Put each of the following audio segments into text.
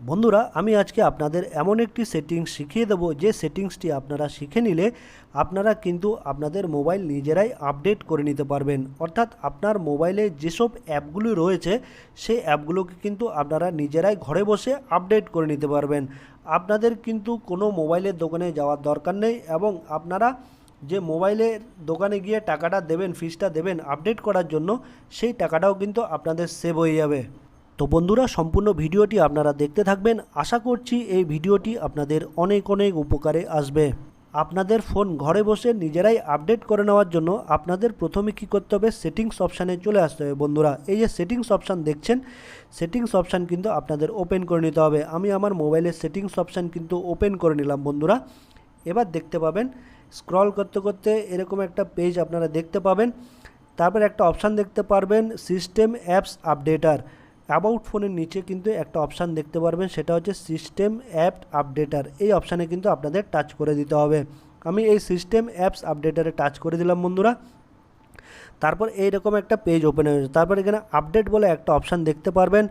বন্ধুরা, আমি আজকে আপনাদের এমন একটি সেটিংস শিখিয়ে দেবো, যে সেটিংসটি আপনারা শিখে নিলে আপনারা কিন্তু আপনাদের মোবাইল নিজেরাই আপডেট করে নিতে পারবেন। অর্থাৎ আপনার মোবাইলে যেসব অ্যাপগুলি রয়েছে, সেই অ্যাপগুলোকে কিন্তু আপনারা নিজেরাই ঘরে বসে আপডেট করে নিতে পারবেন। আপনাদের কিন্তু কোনো মোবাইলের দোকানে যাওয়ার দরকার নেই এবং আপনারা যে মোবাইলের দোকানে গিয়ে টাকাটা দেবেন ফিসটা দেবেন আপডেট করার জন্য, সেই টাকাটাও কিন্তু আপনাদের সেভ হয়ে যাবে। তো বন্ধুরা, সম্পূর্ণ ভিডিওটি আপনারা দেখতে থাকবেন। আশা করছি এই ভিডিওটি আপনাদের অনেক অনেক উপকারে আসবে। আপনাদের ফোন ঘরে বসে নিজেরাই আপডেট করে নেওয়ার জন্য আপনাদের প্রথমে কী করতে হবে, সেটিংস অপশানে চলে আসতে হবে বন্ধুরা। এই যে সেটিংস অপশান দেখছেন, সেটিংস অপশান কিন্তু আপনাদের ওপেন করে নিতে হবে। আমি আমার মোবাইলের সেটিংস অপশান কিন্তু ওপেন করে নিলাম বন্ধুরা। এবার দেখতে পাবেন, স্ক্রল করতে করতে এরকম একটা পেজ আপনারা দেখতে পাবেন। তারপর একটা অপশান দেখতে পারবেন, সিস্টেম অ্যাপস আপডেটার। অ্যাবাউট ফোনের নিচে কিন্তু একটা অপশান দেখতে পারবেন, সেটা হচ্ছে সিস্টেম অ্যাপ আপডেটার এই অপশানে কিন্তু আপনাদের টাচ করে দিতে হবে। আমি এই সিস্টেম অ্যাপস আপডেটারে টাচ করে দিলাম বন্ধুরা। তারপর এইরকম একটা পেজ ওপেন হয়ে যাবে তারপর এখানে আপডেট বলে একটা অপশান দেখতে পারবেন।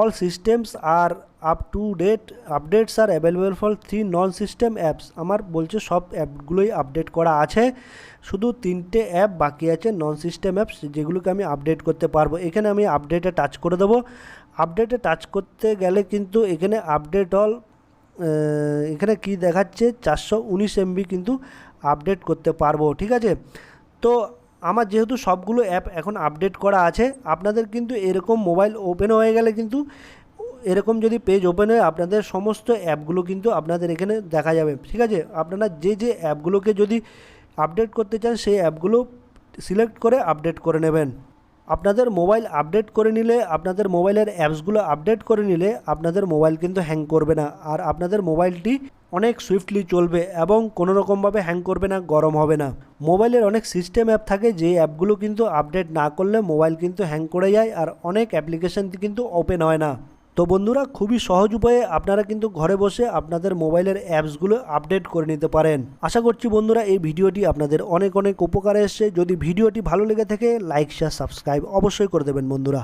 All systems are up to date updates are available for three non system apps আমার বলছে সব অ্যাপগুলোই আপডেট করা আছে, শুধু তিনটে অ্যাপ বাকি আছে নন সিস্টেম অ্যাপস যেগুলোকে আমি আপডেট করতে পারব। এখানে আমি আপডেটে টাচ করে দেবো। আপডেটে টাচ করতে গেলে কিন্তু এখানে আপডেট অল এখানে কি দেখাচ্ছে, চারশো উনিশ এমবি কিন্তু আপডেট করতে পারব, ঠিক আছে? তো আমার যেহেতু সবগুলো অ্যাপ এখন আপডেট করা আছে, আপনাদের কিন্তু এরকম মোবাইল ওপেন হয়ে গেলে কিন্তু এরকম যদি পেজ ওপেন হয়, আপনাদের সমস্ত অ্যাপগুলো কিন্তু আপনাদের এখানে দেখা যাবে। ঠিক আছে? আপনারা যে যে অ্যাপগুলোকে যদি আপডেট করতে চান, সেই অ্যাপগুলো সিলেক্ট করে আপডেট করে নেবেন। আপনাদের মোবাইল আপডেট করে নিলে, আপনাদের মোবাইলের অ্যাপসগুলো আপডেট করে নিলে আপনাদের মোবাইল কিন্তু হ্যাং করবে না। আর আপনাদের মোবাইলটি অনেক সুইফটলি চলবে এবং কোনো রকমভাবে হ্যাং করবে না, গরম হবে না। মোবাইলের অনেক সিস্টেম অ্যাপ থাকে, যে অ্যাপগুলো কিন্তু আপডেট না করলে মোবাইল কিন্তু হ্যাং করে যায় আর অনেক অ্যাপ্লিকেশান কিন্তু ওপেন হয় না। তো বন্ধুরা, খুবই সহজ উপায়ে আপনারা কিন্তু ঘরে বসে আপনাদের মোবাইলের অ্যাপসগুলো আপডেট করে নিতে পারেন। আশা করছি বন্ধুরা, এই ভিডিওটি আপনাদের অনেক অনেক উপকারে এসছে। যদি ভিডিওটি ভালো লেগে থাকে, লাইক, শেয়ার, সাবস্ক্রাইব অবশ্যই করে দেবেন বন্ধুরা।